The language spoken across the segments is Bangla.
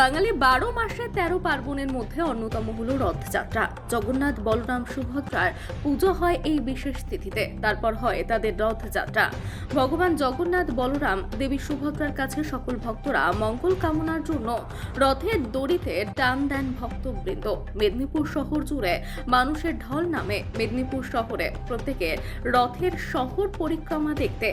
বাঙালি বারো মাসে তেরো পার্বণের মধ্যে অন্যতম হল রথযাত্রা। জগন্নাথ বলরাম সুভদ্রার পুজো হয় এই বিশেষ তিথিতে, তারপর হয় তাদের রথযাত্রা। ভগবান জগন্নাথ বলরাম দেবী সুভদ্রার কাছে সকল ভক্তরা মঙ্গল কামনার জন্য রথের দড়িতে টান দেন ভক্তবৃন্দ। মেদিনীপুর শহর জুড়ে মানুষের ঢল নামে মেদিনীপুর শহরে প্রত্যেকে রথের শহর পরিক্রমা দেখতে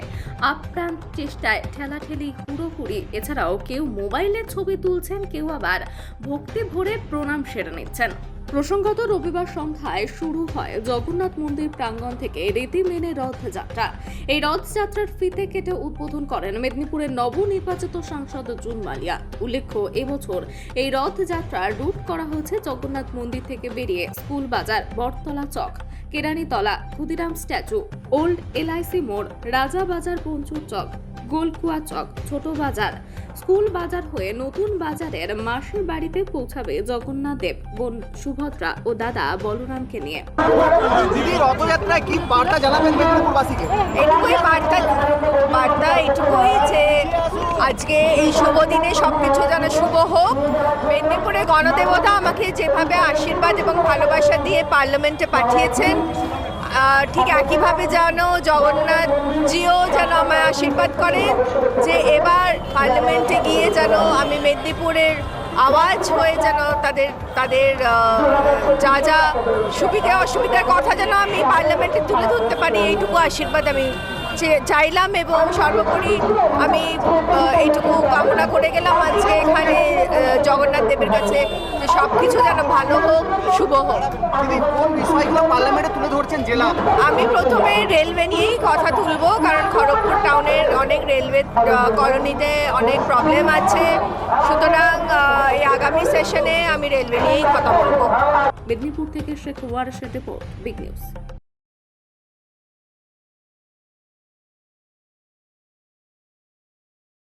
আপ্রাণ চেষ্টায় ঠেলাঠেলি, হুড়োহুড়ি। এছাড়াও কেউ মোবাইলে ছবি তুলছেন কেউ আবার ভক্তি ভরে প্রণাম সেরে নিচ্ছেন। প্রসঙ্গত রবিবার সন্ধ্যায় শুরু হয় জগন্নাথ মন্দির প্রাঙ্গণ থেকে রীতি মেনে রথযাত্রা। এই রথযাত্রার ফিতে কেটে উদ্বোধন করেন মেদিনীপুরের নবনির্বাচিত সাংসদ জুন মালিয়া। উল্লেখ্য, এবছর এই রথযাত্রা রুট করা হয়েছে জগন্নাথ মন্দির থেকে বেরিয়ে school Bazar, Battala Chak, Keranitala, Khudiram statue, old LIC মোড়, রাজা বাজার পঞ্চুর চক, গোলকুয়া চক, ছোট বাজার স্কুল বাজার হয়ে নতুন বাজারের মাসির বাড়িতে পৌঁছাবে জগন্নাথ দেব বোন সুভদ্রা ও দাদা বলরামকে নিয়ে। দিদি রথযাত্রায় কি বার্তা জানাবেন মেদিনীপুরবাসীকে? এটুকুই বার্তা বার্তা এটুকুই যে আজকে এই শুভ দিনে সব কিছু যেন শুভ হোক। মেদিনীপুরে গণদেবতা আমাকে যেভাবে আশীর্বাদ এবং ভালোবাসা দিয়ে পার্লামেন্টে পাঠিয়েছেন আহ, ঠিক একইভাবে যেন জগন্নাথজিও যেন আমায় আশীর্বাদ করে যে এবার পার্লামেন্টে গিয়ে যেন আমি মেদিনীপুরের আওয়াজ হয়ে যেন তাদের তাদের যা যা সুবিধা, অসুবিধার কথা যেন আমি পার্লামেন্টে তুলে ধরতে পারি, এইটুকু আশীর্বাদ আমি চাইলাম এবং সর্বোপরি আমি এইটুকু কামনা করে গেলাম আজকে এখানে জগন্নাথ দেবের কাছে। যে সব কিছু যেন ভালো হোক শুভ হোক। দিদি কোন বিষয়গুলো পার্লামেন্টে তুলে ধরছেন জেলা? আমি প্রথমে রেলওয়ে নিয়েই কথা তুলবো কারণ খড়গপুর টাউনের অনেক রেলওয়ে কলোনিতে অনেক প্রবলেম আছে। সুতরাং এই আগামী সেশনে আমি রেলওয়ে নিয়েই কথা বলব। মেদিনীপুর থেকে শেখ ওয়ারশের রিপোর্ট বিগ নিউজ